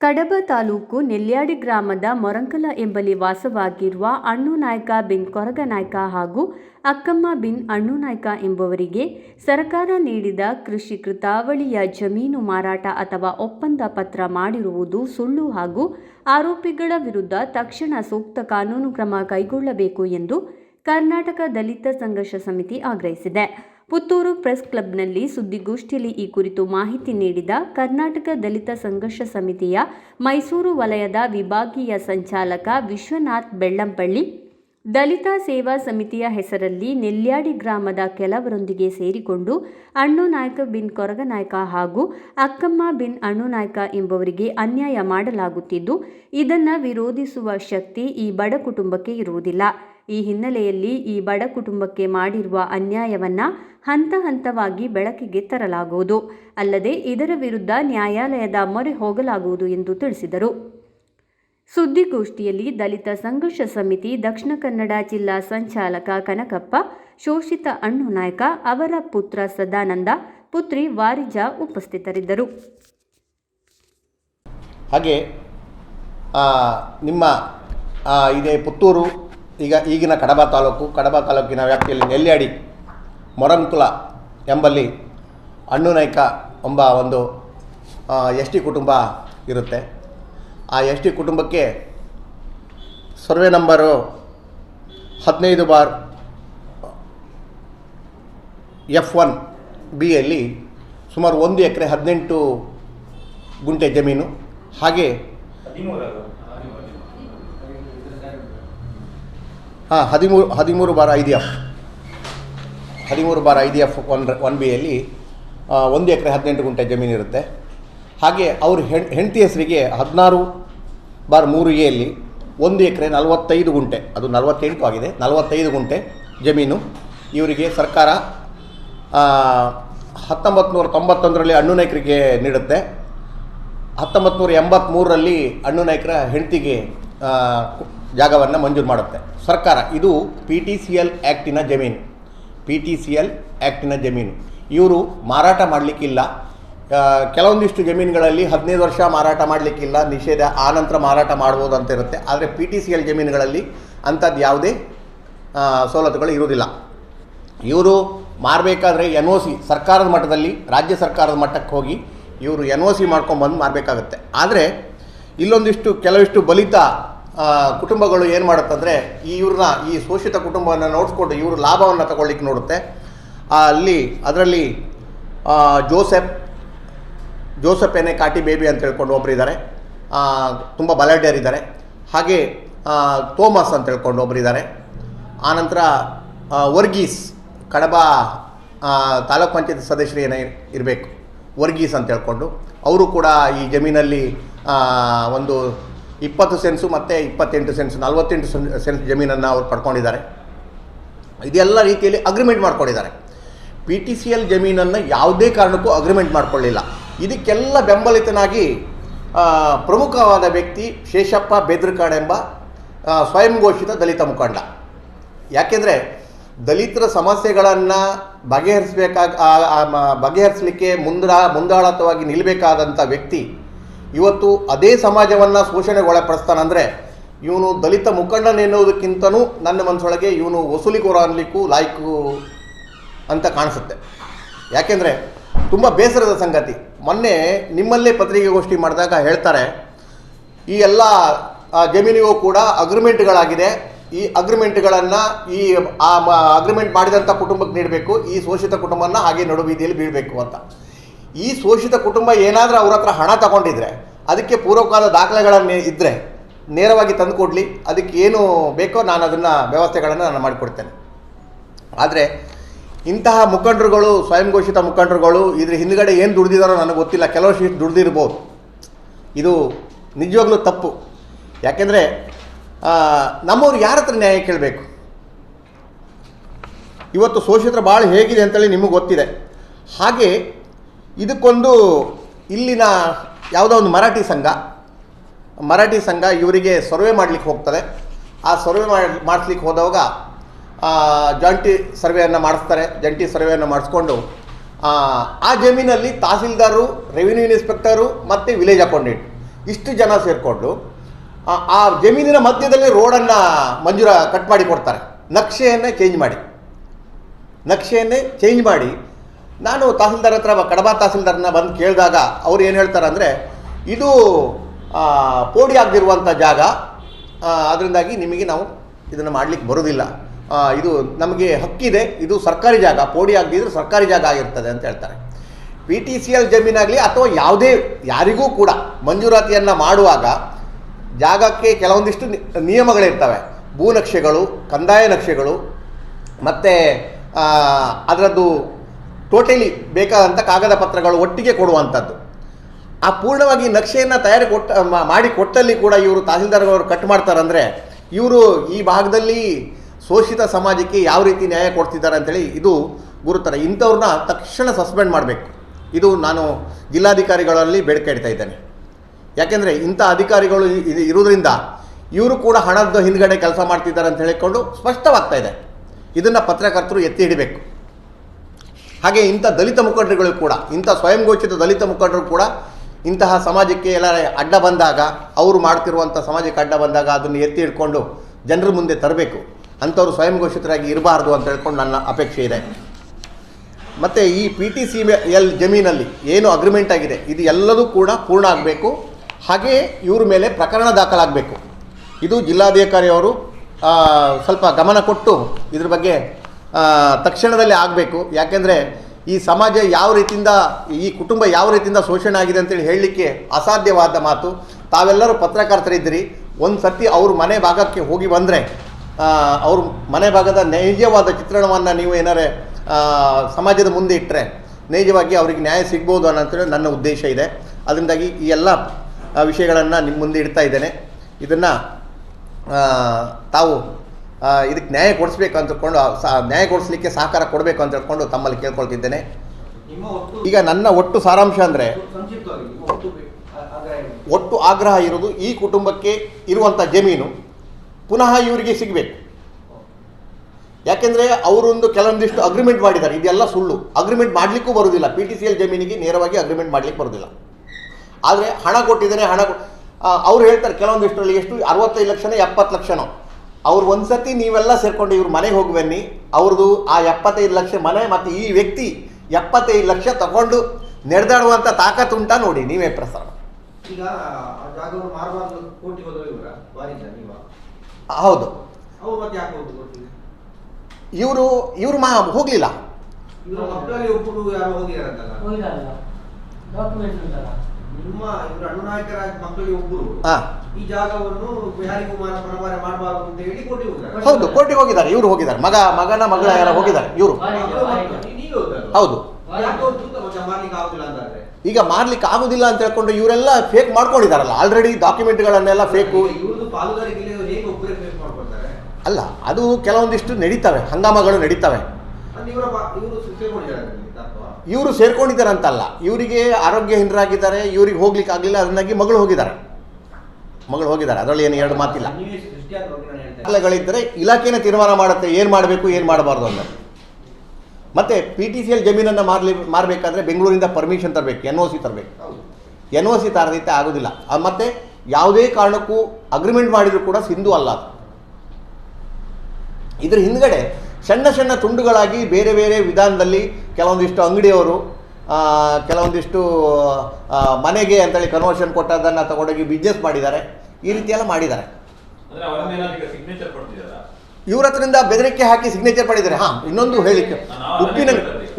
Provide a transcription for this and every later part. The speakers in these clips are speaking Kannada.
ಕಡಬ ತಾಲೂಕು ನೆಲ್ಯಾಡಿ ಗ್ರಾಮದ ಮೊರಂಕಲ ಎಂಬಲ್ಲಿ ವಾಸವಾಗಿರುವ ಅಣ್ಣು ನಾಯ್ಕ ಬಿನ್ ಕೊರಗನಾಯ್ಕ ಹಾಗೂ ಅಕ್ಕಮ್ಮ ಬಿನ್ ಅಣ್ಣು ನಾಯ್ಕ ಎಂಬುವರಿಗೆ ಸರ್ಕಾರ ನೀಡಿದ ಕೃಷಿ ಕೃತಾವಳಿಯ ಜಮೀನು ಮಾರಾಟ ಅಥವಾ ಒಪ್ಪಂದ ಪತ್ರ ಮಾಡಿರುವುದು ಸುಳ್ಳು ಹಾಗೂ ಆರೋಪಿಗಳ ವಿರುದ್ಧ ತಕ್ಷಣ ಸೂಕ್ತ ಕಾನೂನು ಕ್ರಮ ಕೈಗೊಳ್ಳಬೇಕು ಎಂದು ಕರ್ನಾಟಕ ದಲಿತ ಸಂಘರ್ಷ ಸಮಿತಿ ಆಗ್ರಹಿಸಿದೆ. ಪುತ್ತೂರು ಪ್ರೆಸ್ ಕ್ಲಬ್ನಲ್ಲಿ ಸುದ್ದಿಗೋಷ್ಠಿಯಲ್ಲಿ ಈ ಕುರಿತು ಮಾಹಿತಿ ನೀಡಿದ ಕರ್ನಾಟಕ ದಲಿತ ಸಂಘರ್ಷ ಸಮಿತಿಯ ಮೈಸೂರು ವಲಯದ ವಿಭಾಗೀಯ ಸಂಚಾಲಕ ವಿಶ್ವನಾಥ್ ಬೆಳ್ಳಂಪಳ್ಳಿ, ದಲಿತ ಸೇವಾ ಸಮಿತಿಯ ಹೆಸರಲ್ಲಿ ನೆಲ್ಯಾಡಿ ಗ್ರಾಮದ ಕೆಲವರೊಂದಿಗೆ ಸೇರಿಕೊಂಡು ಅಣ್ಣು ನಾಯ್ಕ ಬಿನ್ ಕೊರಗನಾಯ್ಕ ಹಾಗೂ ಅಕ್ಕಮ್ಮ ಬಿನ್ ಅಣ್ಣು ನಾಯ್ಕ ಎಂಬುವರಿಗೆ ಅನ್ಯಾಯ ಮಾಡಲಾಗುತ್ತಿದ್ದು, ಇದನ್ನು ವಿರೋಧಿಸುವ ಶಕ್ತಿ ಈ ಬಡ ಕುಟುಂಬಕ್ಕೆ ಇರುವುದಿಲ್ಲ. ಈ ಹಿನ್ನೆಲೆಯಲ್ಲಿ ಈ ಬಡ ಕುಟುಂಬಕ್ಕೆ ಮಾಡಿರುವ ಅನ್ಯಾಯವನ್ನ ಹಂತ ಹಂತವಾಗಿ ಬೆಳಕಿಗೆ ತರಲಾಗುವುದು. ಅಲ್ಲದೆ ಇದರ ವಿರುದ್ಧ ನ್ಯಾಯಾಲಯದ ಮೊರೆ ಹೋಗಲಾಗುವುದು ಎಂದು ತಿಳಿಸಿದರು. ಸುದ್ದಿಗೋಷ್ಠಿಯಲ್ಲಿ ದಲಿತ ಸಂಘರ್ಷ ಸಮಿತಿ, ದಕ್ಷಿಣ ಕನ್ನಡ ಜಿಲ್ಲಾ ಸಂಚಾಲಕ ಕನಕಪ್ಪ, ಶೋಷಿತ ಅಣ್ಣು ನಾಯ್ಕ, ಅವರ ಪುತ್ರ ಸದಾನಂದ, ಪುತ್ರಿ ವಾರಿಜಾ ಉಪಸ್ಥಿತರಿದ್ದರು. ಹಾಗೆ ನಿಮ್ಮ ಇದೇ ಪುತ್ತೂರು ಈಗ ಈಗಿನ ಕಡಬ ತಾಲೂಕು, ಕಡಬ ತಾಲೂಕಿನ ವ್ಯಾಪ್ತಿಯಲ್ಲಿ ನೆಲ್ಯಾಡಿ ಮೊರಂಕುಲ ಎಂಬಲ್ಲಿ ಅಣ್ಣು ನಾಯ್ಕ ಎಂಬ ಒಂದು ಎಸ್ ಟಿ ಕುಟುಂಬ ಇರುತ್ತೆ. ಆ ಎಸ್ ಟಿ ಕುಟುಂಬಕ್ಕೆ ಸರ್ವೆ ನಂಬರು ಹದಿನೈದು ಬಾರ್ ಎಫ್ ಒನ್ ಬಿಯಲ್ಲಿ ಸುಮಾರು ಒಂದು ಎಕರೆ ಹದಿನೆಂಟು ಗುಂಟೆ ಜಮೀನು. ಹಾಗೆ ಹಾಂ, ಹದಿಮೂರು ಹದಿಮೂರು ಬಾರ್ ಐದು ಎಫ್ ಹದಿಮೂರು ಬಾರ್ ಐದು ಎಫ್ ಒನ್ ಒನ್ ಬಿಯಲ್ಲಿ ಒಂದು ಎಕರೆ ಹದಿನೆಂಟು ಗುಂಟೆ ಜಮೀನು ಇರುತ್ತೆ. ಹಾಗೆ ಅವ್ರ ಹೆಣ್, ಹೆಂಡತಿ ಹೆಸರಿಗೆ ಹದಿನಾರು ಬಾರ್ ಮೂರು ಎಲ್ಲಿ ಒಂದು ಎಕರೆ ನಲವತ್ತೈದು ಗುಂಟೆ, ಅದು ನಲವತ್ತೆಂಟು ಆಗಿದೆ, ನಲವತ್ತೈದು ಗುಂಟೆ ಜಮೀನು. ಇವರಿಗೆ ಸರ್ಕಾರ ಹತ್ತೊಂಬತ್ತು ನೂರ ತೊಂಬತ್ತೊಂದರಲ್ಲಿ ಅಣ್ಣು ನಾಯಕರಿಗೆ ನೀಡುತ್ತೆ. ಹತ್ತೊಂಬತ್ತು ನೂರ ಎಂಬತ್ತ್ಮೂರರಲ್ಲಿ ಅಣ್ಣು ನಾಯಕರ ಹೆಂಡತಿಗೆ ಜಾಗವನ್ನು ಮಂಜೂರು ಮಾಡುತ್ತೆ. ಸರ್ಕಾರ ಇದು ಪಿ ಟಿ ಸಿ ಎಲ್ ಆ್ಯಕ್ಟಿನ ಜಮೀನು. ಪಿ ಟಿ ಸಿ ಎಲ್ ಆ್ಯಕ್ಟಿನ ಜಮೀನು. ಇವರು ಮಾರಾಟ ಮಾಡಲಿಕ್ಕಿಲ್ಲ. ಆ, ಕೆಲವೊಂದಿಷ್ಟು ಜಮೀನುಗಳಲ್ಲಿ ಹದಿನೈದು ವರ್ಷ ಮಾರಾಟ ಮಾಡಲಿಕ್ಕಿಲ್ಲ. ನಿಷೇಧ ಆನಂತರ ಮಾರಾಟ ಮಾಡ್ಬೋದು ಅಂತ ಇರುತ್ತೆ. ಆದರೆ ಪಿ ಟಿ ಸಿ ಎಲ್ ಜಮೀನುಗಳಲ್ಲಿ ಅಂಥದ್ದು ಯಾವುದೇ ಆ, ಸವಲತ್ತುಗಳು ಇರುವುದಿಲ್ಲ. ಇವರು ಮಾರಬೇಕಾದ್ರೆ ಎನ್ ಒ ಸಿ ಸರ್ಕಾರದ ಮಟ್ಟದಲ್ಲಿ ರಾಜ್ಯ ಸರ್ಕಾರದ ಮಟ್ಟಕ್ಕೆ ಹೋಗಿ ಇವರು ಎನ್ ಒ ಸಿ ಮಾಡ್ಕೊಂಬಂದು ಮಾರಬೇಕಾಗತ್ತೆ. ಆದರೆ ಇಲ್ಲೊಂದಿಷ್ಟು ಕೆಲವಿಷ್ಟು ಬಲಿತ ಆ, ಕುಟುಂಬಗಳು ಏನು ಮಾಡುತ್ತಂದರೆ ಈ ಇವ್ರನ್ನ, ಈ ಶೋಷಿತ ಕುಟುಂಬವನ್ನು ನೋಡಿಸ್ಕೊಂಡು ಇವರು ಲಾಭವನ್ನು ತಗೊಳ್ಳಿಕ್ಕೆ ನೋಡುತ್ತೆ. ಅಲ್ಲಿ, ಅದರಲ್ಲಿ ಜೋಸೆಫ್ ಜೋಸೆಫ್ ಏನೇ ಕಾಟಿ ಬೇಬಿ ಅಂತ ಹೇಳ್ಕೊಂಡು ಒಬ್ಬರು ಇದ್ದಾರೆ ತುಂಬ ಬಲಾಢ್ಯರಿದ್ದಾರೆ ಹಾಗೆ ತೋಮಸ್ ಅಂತ ಹೇಳ್ಕೊಂಡು ಒಬ್ಬರು ಇದ್ದಾರೆ ಆನಂತರ ವರ್ಗೀಸ್, ಕಡಬ ತಾಲೂಕ್ ಪಂಚಾಯತ್ ಸದಸ್ಯರು ಏನೇ ಇರಬೇಕು. ವರ್ಗೀಸ್ ಅಂತ ಹೇಳ್ಕೊಂಡು, ಅವರು ಕೂಡ ಈ ಜಮೀನಲ್ಲಿ ಒಂದು ಇಪ್ಪತ್ತು ಸೆನ್ಸು ಮತ್ತು ಇಪ್ಪತ್ತೆಂಟು ಸೆನ್ಸ್, ನಲವತ್ತೆಂಟು ಸೆನ್ ಸೆನ್ಸ್ ಜಮೀನನ್ನು ಅವರು ಪಡ್ಕೊಂಡಿದ್ದಾರೆ. ಇದೆಲ್ಲ ರೀತಿಯಲ್ಲಿ ಅಗ್ರಿಮೆಂಟ್ ಮಾಡ್ಕೊಂಡಿದ್ದಾರೆ. ಪಿ ಟಿ ಸಿ ಎಲ್ ಜಮೀನನ್ನು ಯಾವುದೇ ಕಾರಣಕ್ಕೂ ಅಗ್ರಿಮೆಂಟ್ ಮಾಡಿಕೊಳ್ಳಿಲ್ಲ. ಇದಕ್ಕೆಲ್ಲ ಬೆಂಬಲಿತನಾಗಿ ಪ್ರಮುಖವಾದ ವ್ಯಕ್ತಿ ಶೇಷಪ್ಪ ಬೆದ್ರಕಾಡ್ ಎಂಬ ಸ್ವಯಂ ಘೋಷಿತ ದಲಿತ ಮುಖಂಡ. ಯಾಕೆಂದರೆ ದಲಿತರ ಸಮಸ್ಯೆಗಳನ್ನು ಬಗೆಹರಿಸಬೇಕಾಗ ಬಗೆಹರಿಸಲಿಕ್ಕೆ ಮುಂದಾ ಮುಂದಾಳತವಾಗಿ ನಿಲ್ಲಬೇಕಾದಂಥ ವ್ಯಕ್ತಿ ಇವತ್ತು ಅದೇ ಸಮಾಜವನ್ನು ಶೋಷಣೆಗೊಳಪಡಿಸ್ತಾನಂದರೆ ಇವನು ದಲಿತ ಮುಖಂಡನೆನ್ನುವುದಕ್ಕಿಂತನೂ ನನ್ನ ಮನಸ್ಸೊಳಗೆ ಇವನು ವಸೂಲಿಕೋರ ಅನ್ನಲಿಕ್ಕೂ ಲಾಯ್ಕು ಅಂತ ಕಾಣಿಸುತ್ತೆ. ಯಾಕೆಂದರೆ ತುಂಬ ಬೇಸರದ ಸಂಗತಿ. ಮೊನ್ನೆ ನಿಮ್ಮಲ್ಲೇ ಪತ್ರಿಕೆಗೋಷ್ಠಿ ಮಾಡಿದಾಗ ಹೇಳ್ತಾರೆ, ಈ ಎಲ್ಲ ಜಮೀನಿಗೂ ಕೂಡ ಅಗ್ರಿಮೆಂಟ್ಗಳಾಗಿದೆ. ಈ ಅಗ್ರಿಮೆಂಟ್ಗಳನ್ನು ಈ, ಆ ಅಗ್ರಿಮೆಂಟ್ ಮಾಡಿದಂಥ ಕುಟುಂಬಕ್ಕೆ ನೀಡಬೇಕು, ಈ ಶೋಷಿತ ಕುಟುಂಬನ ಹಾಗೆ ನಡು ಬೀದಿಯಲ್ಲಿ ಬೀಳಬೇಕು ಅಂತ. ಈ ಶೋಷಿತ ಕುಟುಂಬ ಏನಾದರೂ ಅವ್ರ ಹತ್ರ ಹಣ ತಗೊಂಡಿದ್ರೆ, ಅದಕ್ಕೆ ಪೂರ್ವಕಾಲ ದಾಖಲೆಗಳನ್ನು ಇದ್ದರೆ ನೇರವಾಗಿ ತಂದು ಕೊಡಲಿ ಅದಕ್ಕೆ ಏನು ಬೇಕೋ ನಾನು ಅದನ್ನು ವ್ಯವಸ್ಥೆಗಳನ್ನು ನಾನು ಮಾಡಿಕೊಡ್ತೇನೆ. ಆದರೆ ಇಂತಹ ಮುಖಂಡರುಗಳು ಸ್ವಯಂ ಘೋಷಿತ ಮುಖಂಡರುಗಳು, ಇದ್ರ ಹಿಂದ್ಗಡೆ ಏನು ದುಡ್ದಿದಾರೋ ನನಗೆ ಗೊತ್ತಿಲ್ಲ, ಕೆಲವು ಶೀಟ್ ದುಡ್ದಿರ್ಬೋದು. ಇದು ನಿಜವಾಗ್ಲೂ ತಪ್ಪು. ಯಾಕೆಂದರೆ ನಮ್ಮವ್ರು ಯಾರ ಹತ್ರ ನ್ಯಾಯ ಕೇಳಬೇಕು? ಇವತ್ತು ಶೋಷಿತರ ಭಾಳ ಹೇಗಿದೆ ಅಂತೇಳಿ ನಿಮಗೆ ಗೊತ್ತಿದೆ. ಹಾಗೆ ಇದಕ್ಕೊಂದು ಇಲ್ಲಿನ ಯಾವುದೋ ಒಂದು ಮರಾಠಿ ಸಂಘ ಮರಾಠಿ ಸಂಘ ಇವರಿಗೆ ಸರ್ವೆ ಮಾಡಲಿಕ್ಕೆ ಹೋಗ್ತದೆ. ಆ ಸರ್ವೆ ಮಾಡಿ ಮಾಡಿಸ್ಲಿಕ್ಕೆ ಹೋದವಾಗ ಆ, ಜಂಟಿ ಸರ್ವೆಯನ್ನು ಮಾಡಿಸ್ತಾರೆ. ಜಂಟಿ ಸರ್ವೆಯನ್ನು ಮಾಡಿಸ್ಕೊಂಡು ಆ, ಜಮೀನಲ್ಲಿ ತಹಸೀಲ್ದಾರರು ರೆವಿನ್ಯೂ ಇನ್ಸ್ಪೆಕ್ಟರು ಮತ್ತು ವಿಲೇಜ್ ಅಕೌಂಟೆಂಟ್ ಇಷ್ಟು ಜನ ಸೇರಿಕೊಂಡು ಆ ಜಮೀನಿನ ಮಧ್ಯದಲ್ಲಿ ರೋಡನ್ನು ಮಂಜೂರ ಕಟ್ ಮಾಡಿ ಕೊಡ್ತಾರೆ. ನಕ್ಷೆಯನ್ನೇ ಚೇಂಜ್ ಮಾಡಿ. ನಕ್ಷೆಯನ್ನೇ ಚೇಂಜ್ ಮಾಡಿ ನಾನು ತಹಸೀಲ್ದಾರ್ ಹತ್ರ ಕಡಬ ತಹಸೀಲ್ದಾರ್ನ ಬಂದು ಕೇಳಿದಾಗ ಅವ್ರು ಏನು ಹೇಳ್ತಾರೆ ಅಂದರೆ ಇದು ಪೋಡಿ ಆಗದಿರುವಂಥ ಜಾಗ ಅದರಿಂದಾಗಿ ನಿಮಗೆ ನಾವು ಇದನ್ನು ಮಾಡಲಿಕ್ಕೆ ಬರೋದಿಲ್ಲ. ಇದು ನಮಗೆ ಹಕ್ಕಿದೆ, ಇದು ಸರ್ಕಾರಿ ಜಾಗ, ಪೋಡಿ ಆಗದಿದ್ರೆ ಸರ್ಕಾರಿ ಜಾಗ ಆಗಿರ್ತದೆ ಅಂತ ಹೇಳ್ತಾರೆ. ಪಿ ಟಿ ಸಿ ಎಲ್ ಜಮೀನಾಗಲಿ ಅಥವಾ ಯಾವುದೇ, ಯಾರಿಗೂ ಕೂಡ ಮಂಜೂರಾತಿಯನ್ನು ಮಾಡುವಾಗ ಜಾಗಕ್ಕೆ ಕೆಲವೊಂದಿಷ್ಟು ನಿಯಮಗಳಿರ್ತವೆ. ಭೂ ನಕ್ಷೆಗಳು, ಕಂದಾಯ ನಕ್ಷೆಗಳು, ಮತ್ತು ಅದರದ್ದು ಟೋಟಲಿ ಬೇಕಾದಂಥ ಕಾಗದ ಪತ್ರಗಳು ಒಟ್ಟಿಗೆ ಕೊಡುವಂಥದ್ದು ಆ ಪೂರ್ಣವಾಗಿ ನಕ್ಷೆಯನ್ನು ತಯಾರಿ ಕೊಟ್ಟ ಮಾಡಿ ಕೊಟ್ಟಲ್ಲಿ ಕೂಡ ಇವರು ತಹಸೀಲ್ದಾರ್ಗಳವರು ಕಟ್ ಮಾಡ್ತಾರಂದರೆ ಇವರು ಈ ಭಾಗದಲ್ಲಿ ಶೋಷಿತ ಸಮಾಜಕ್ಕೆ ಯಾವ ರೀತಿ ನ್ಯಾಯ ಕೊಡ್ತಿದ್ದಾರೆ ಅಂತೇಳಿ ಇದು ಗುರುತರ, ಇಂಥವ್ರನ್ನ ತಕ್ಷಣ ಸಸ್ಪೆಂಡ್ ಮಾಡಬೇಕು. ಇದು ನಾನು ಜಿಲ್ಲಾಧಿಕಾರಿಗಳಲ್ಲಿ ಬೇಡಿಕೆ ಇಡ್ತಾ ಇದ್ದೇನೆ. ಯಾಕೆಂದರೆ ಇಂಥ ಅಧಿಕಾರಿಗಳು ಇದು ಇರುವುದರಿಂದ ಇವರು ಕೂಡ ಹಣದ ಹಿಂದ್ಗಡೆ ಕೆಲಸ ಮಾಡ್ತಿದ್ದಾರೆ ಅಂತ ಹೇಳಿಕೊಂಡು ಸ್ಪಷ್ಟವಾಗ್ತಾ ಇದೆ. ಇದನ್ನು ಪತ್ರಕರ್ತರು ಎತ್ತಿ ಹಿಡಿಬೇಕು. ಹಾಗೆ ಇಂಥ ದಲಿತ ಮುಖಂಡರುಗಳು ಕೂಡ, ಇಂಥ ಸ್ವಯಂ ಘೋಷಿತ ದಲಿತ ಮುಖಂಡರು ಕೂಡ ಇಂತಹ ಸಮಾಜಕ್ಕೆ ಎಲ್ಲ ಅಡ್ಡ ಬಂದಾಗ, ಅವರು ಮಾಡ್ತಿರುವಂಥ ಸಮಾಜಕ್ಕೆ ಅಡ್ಡ ಬಂದಾಗ ಅದನ್ನು ಎತ್ತಿ ಹಿಡ್ಕೊಂಡು ಜನರ ಮುಂದೆ ತರಬೇಕು. ಅಂಥವ್ರು ಸ್ವಯಂ ಘೋಷಿತರಾಗಿ ಇರಬಾರ್ದು ಅಂತ ಹೇಳ್ಕೊಂಡು ನನ್ನ ಅಪೇಕ್ಷೆ ಇದೆ. ಮತ್ತು ಈ ಪಿ ಟಿ ಸಿ ಎಲ್ ಜಮೀನಲ್ಲಿ ಏನು ಅಗ್ರಿಮೆಂಟ್ ಆಗಿದೆ, ಇದು ಎಲ್ಲದೂ ಕೂಡ ಪೂರ್ಣ ಆಗಬೇಕು. ಹಾಗೆ ಇವ್ರ ಮೇಲೆ ಪ್ರಕರಣ ದಾಖಲಾಗಬೇಕು. ಇದು ಜಿಲ್ಲಾಧಿಕಾರಿಯವರು ಸ್ವಲ್ಪ ಗಮನ ಕೊಟ್ಟು ಇದ್ರ ಬಗ್ಗೆ ತಕ್ಷಣದಲ್ಲಿ ಆಗಬೇಕು. ಯಾಕೆಂದರೆ ಈ ಸಮಾಜ ಯಾವ ರೀತಿಯಿಂದ, ಈ ಕುಟುಂಬ ಯಾವ ರೀತಿಯಿಂದ ಶೋಷಣೆ ಆಗಿದೆ ಅಂತೇಳಿ ಹೇಳಲಿಕ್ಕೆ ಅಸಾಧ್ಯವಾದ ಮಾತು. ತಾವೆಲ್ಲರೂ ಪತ್ರಕರ್ತರಿದ್ದೀರಿ. ಒಂದು ಸರ್ತಿ ಅವ್ರ ಮನೆ ಭಾಗಕ್ಕೆ ಹೋಗಿ ಬಂದರೆ ಅವ್ರ ಮನೆ ಭಾಗದ ನೈಜವಾದ ಚಿತ್ರಣವನ್ನು ನೀವು ಏನಾರೇ ಸಮಾಜದ ಮುಂದೆ ಇಟ್ಟರೆ ನೈಜವಾಗಿ ಅವರಿಗೆ ನ್ಯಾಯ ಸಿಗ್ಬೋದು ಅನ್ನೋಂಥೇಳಿ ನನ್ನ ಉದ್ದೇಶ ಇದೆ. ಅದರಿಂದಾಗಿ ಈ ಎಲ್ಲ ವಿಷಯಗಳನ್ನು ನಿಮ್ಮ ಮುಂದೆ ಇಡ್ತಾ ಇದ್ದೇನೆ. ಇದನ್ನು ತಾವು ಇದಕ್ಕೆ ನ್ಯಾಯ ಕೊಡಿಸ್ಬೇಕು ಅಂತ ತಿಳ್ಕೊಂಡು ನ್ಯಾಯ ಕೊಡಿಸ್ಲಿಕ್ಕೆ ಸಹಕಾರ ಕೊಡಬೇಕು ಅಂತ ಹೇಳ್ಕೊಂಡು ತಮ್ಮಲ್ಲಿ ಕೇಳ್ಕೊಳ್ತಿದ್ದೇನೆ. ಈಗ ನನ್ನ ಒಟ್ಟು ಸಾರಾಂಶ ಅಂದರೆ, ಒಟ್ಟು ಆಗ್ರಹ ಇರೋದು ಈ ಕುಟುಂಬಕ್ಕೆ ಇರುವಂಥ ಜಮೀನು, ಪುನಃ ಇವರಿಗೆ ಸಿಗಬೇಕು. ಯಾಕೆಂದರೆ ಅವರೊಂದು ಕೆಲವೊಂದಿಷ್ಟು ಅಗ್ರಿಮೆಂಟ್ ಮಾಡಿದ್ದಾರೆ. ಇದೆಲ್ಲ ಸುಳ್ಳು. ಅಗ್ರಿಮೆಂಟ್ ಮಾಡಲಿಕ್ಕೂ ಬರೋದಿಲ್ಲ ಪಿ ಟಿ ಸಿ ಎಲ್ ಜಮೀನಿಗೆ ನೇರವಾಗಿ ಅಗ್ರಿಮೆಂಟ್ ಮಾಡಲಿಕ್ಕೆ ಬರೋದಿಲ್ಲ ಆದರೆ ಹಣ ಕೊಟ್ಟಿದ್ದೇನೆ, ಹಣ ಅವ್ರು ಹೇಳ್ತಾರೆ ಕೆಲವೊಂದಿಷ್ಟರಲ್ಲಿ ಎಷ್ಟು? ಅರವತ್ತೈದು ಲಕ್ಷನೋ, ಎಪ್ಪತ್ತು ಲಕ್ಷನೋ. ಅವ್ರು ಒಂದು ಸತಿ ನೀವೆಲ್ಲ ಸೇರ್ಕೊಂಡು ಇವ್ರ ಮನೆಗೆ ಹೋಗಿ ಬನ್ನಿ ಅವ್ರದ್ದು ಆ ಎಪ್ಪತ್ತೈದು ಲಕ್ಷ ಮನೆ ಮತ್ತು ಈ ವ್ಯಕ್ತಿ ಎಪ್ಪತ್ತೈದು ಲಕ್ಷ ತಗೊಂಡು ನಡೆದಾಡುವಂಥ ತಾಕತ್ತು ಉಂಟಾ ನೋಡಿ ನೀವೇ ಪ್ರಸಾರ. ಈಗ ಆ ಜಾಗವನ್ನು ಮಾರಬಾರ್ದು ಕೋರ್ಟಿಗೆ ಇವರ? ವಾರಿಸ ನೀವ? ಹೌದು. ಇವರು ಇವರು ಮಾ ಹೋಗಲಿಲ್ಲ. ಹಾ ನಿಮ್ಮ ಇವರ ಅಣ್ಣು ನಾಯಕರ ಮಕ್ಕಳಿಗೆ ಒಬ್ಬರು ಹಾಂ ಈ ಜಾಗವನ್ನು ಯಾರಿಗೂ ಮಾರ ಪರಮಾರೆ ಮಾಡಬಾರದು ಅಂತ ಹೇಳಿ ಕೋರ್ಟಿಗೆ ಹೋಗಿದ್ದಾರೆ ಹೌದು ಕೋರ್ಟಿಗೆ ಹೋಗಿದ್ದಾರೆ ಇವರು ಹೋಗಿದ್ದಾರೆ. ಮಗ ಮಗನ ಮಗಳ ಯಾರ ಹೋಗಿದ್ದಾರೆ ಇವರು. ಹೌದು. ಈಗ ಮಾಡ್ಲಿಕ್ಕೆ ಆಗುದಿಲ್ಲ ಅಂತ ಹೇಳ್ಕೊಂಡು ಇವರೆಲ್ಲ ಫೇಕ್ ಮಾಡ್ಕೊಂಡಿದ್ದಾರಲ್ಲ ಆಲ್ರೆಡಿ ಡಾಕ್ಯುಮೆಂಟ್ಗಳನ್ನೆಲ್ಲ ಫೇಕು ಅಲ್ಲ ಅದು ಕೆಲವೊಂದಿಷ್ಟು ನಡೀತವೆ ಹಂಗಾಮಗಳು ನಡೀತವೆ. ಇವರ ಇವರು ಸೇರ್ಕೊಂಡಿದ್ದಾರೆ ಅಂತಲ್ಲ ಇವರಿಗೆ ಇವರು ಸೇರ್ಕೊಂಡಿದ್ದಾರೆ ಅಂತಲ್ಲ ಇವರಿಗೆ ಆರೋಗ್ಯಹೀನರಾಗಿದ್ದಾರೆ ಇವ್ರಿಗೆ ಹೋಗ್ಲಿಕ್ಕೆ ಆಗಲಿಲ್ಲ ಅದನ್ನಾಗಿ ಮಗಳು ಹೋಗಿದ್ದಾರೆ. ಮಗಳು ಹೋಗಿದ್ದಾರೆ ಅದರಲ್ಲಿ ಏನು ಎರಡು ಮಾತಿಲ್ಲ. ದಾಖಲೆಗಳಿದ್ದರೆ ಇಲಾಖೆನೇ ತೀರ್ಮಾನ ಮಾಡುತ್ತೆ ಏನು ಮಾಡಬೇಕು ಏನು ಮಾಡಬಾರ್ದು ಅಂತ. ಮತ್ತು ಪಿ ಟಿ ಸಿ ಎಲ್ ಜಮೀನನ್ನು ಮಾರಲಿ ಮಾರಬೇಕಾದ್ರೆ ಬೆಂಗಳೂರಿಂದ ಪರ್ಮಿಷನ್ ತರಬೇಕು ಎನ್ ಒ ಸಿ ತರಬೇಕು. ಎನ್ ಒ ಸಿ ತರದಿತ್ತೆ ಆಗೋದಿಲ್ಲ. ಮತ್ತೆ ಯಾವುದೇ ಕಾರಣಕ್ಕೂ ಅಗ್ರಿಮೆಂಟ್ ಮಾಡಿದರೂ ಕೂಡ ಸಿಂಧು ಅಲ್ಲ ಇದ್ರ ಹಿಂದ್ಗಡೆ ಸಣ್ಣ ಸಣ್ಣ ತುಂಡುಗಳಾಗಿ ಬೇರೆ ಬೇರೆ ವಿಧಾನದಲ್ಲಿ ಕೆಲವೊಂದಿಷ್ಟು ಅಂಗಡಿಯವರು ಕೆಲವೊಂದಿಷ್ಟು ಮನೆಗೆ ಅಂತೇಳಿ ಕನ್ವರ್ಷನ್ ಕೊಟ್ಟದನ್ನು ತಗೊಂಡೋಗಿ ಬಿಸ್ನೆಸ್ ಮಾಡಿದ್ದಾರೆ. ಈ ರೀತಿಯೆಲ್ಲ ಎಲ್ಲ ಮಾಡಿದ್ದಾರೆ ಇವ್ರ ಹತ್ರದಿಂದ ಬೆದರಿಕೆ ಹಾಕಿ ಸಿಗ್ನೇಚರ್ ಪಡೆದಿದ್ದಾರೆ. ಹಾಂ ಇನ್ನೊಂದು ಹೇಳಿಕೆ. ನಾನು ಉಪ್ಪಿನ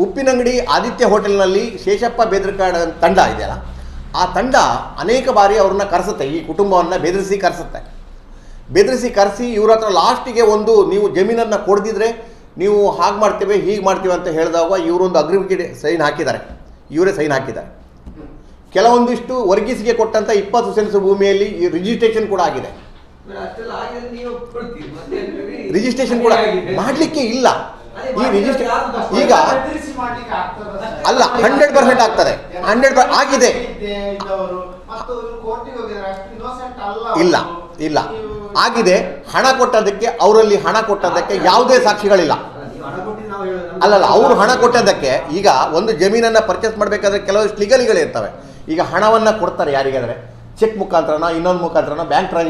ಉಪ್ಪಿನಂಗಡಿ ಆದಿತ್ಯ ಹೋಟೆಲ್ನಲ್ಲಿ ಶೇಷಪ್ಪ ಬೇದ್ರಕಾಡ ತಂಡ ಇದೆಯಲ್ಲ ಆ ತಂಡ ಅನೇಕ ಬಾರಿ ಅವ್ರನ್ನ ಕರೆಸುತ್ತೆ. ಈ ಕುಟುಂಬವನ್ನು ಬೆದರಿಸಿ ಕರೆಸುತ್ತೆ. ಬೆದರಿಸಿ ಕರೆಸಿ ಇವ್ರ ಹತ್ರ ಲಾಸ್ಟಿಗೆ ಒಂದು ನೀವು ಜಮೀನನ್ನು ಕೊಡ್ದಿದ್ರೆ ನೀವು ಹಾಗೆ ಮಾಡ್ತೇವೆ ಹೀಗೆ ಮಾಡ್ತೀವಿ ಅಂತ ಹೇಳಿದಾಗ ಇವರೊಂದು ಅಗ್ರಿಮೆಂಟ್ ಸೈನ್ ಹಾಕಿದ್ದಾರೆ. ಇವರೇ ಸೈನ್ ಹಾಕಿದ್ದಾರೆ. ಕೆಲವೊಂದಿಷ್ಟು ವರ್ಗೀಸ್ಗೆ ಕೊಟ್ಟಂಥ ಇಪ್ಪತ್ತು ಸೆನ್ಸ್ ಭೂಮಿಯಲ್ಲಿ ಈ ರಿಜಿಸ್ಟ್ರೇಷನ್ ಕೂಡ ಆಗಿದೆ ರಿಜಿಸ್ಟ್ರೇಷನ್ ಕೂಡ. ಮಾಡಲಿಕ್ಕೆ ಇಲ್ಲ ಈ ರಿಜಿಸ್ಟ್ರೇ ಈಗ ಬೆದರಿಸಿ ಮಾಡ್ಲಿಕ್ಕೆ ಆಗ್ತದಾ? ಅಲ್ಲ, 100% ಆಗ್ತದೆ. 100% ಆಗಿದೆ. ಇಲ್ಲ ಇಲ್ಲ ಆಗಿದೆ ಹಣ ಕೊಟ್ಟದಕ್ಕೆ ಅವರಲ್ಲಿ ಹಣ ಕೊಟ್ಟದಕ್ಕೆ ಯಾವುದೇ ಸಾಕ್ಷಿಗಳಿಲ್ಲ. ಅಲ್ಲಲ್ಲ ಅವರು ಹಣ ಕೊಟ್ಟದಕ್ಕೆ ಈಗ ಒಂದು ಜಮೀನನ್ನು ಪರ್ಚೇಸ್ ಮಾಡಬೇಕಾದ್ರೆ ಕೆಲವಷ್ಟು ಲೀಗಲಿಗಳಿರ್ತವೆ ಈಗ ಹಣವನ್ನು ಕೊಡ್ತಾರೆ ಯಾರಿಗಾದರೆ? ಚೆಕ್ ಮುಖಾಂತರನ ಇನ್ನೊಂದು ಮುಖಾಂತರನ ಬ್ಯಾಂಕ್ ಟ್ರಾನ್ಸಾಕ್ಷನ್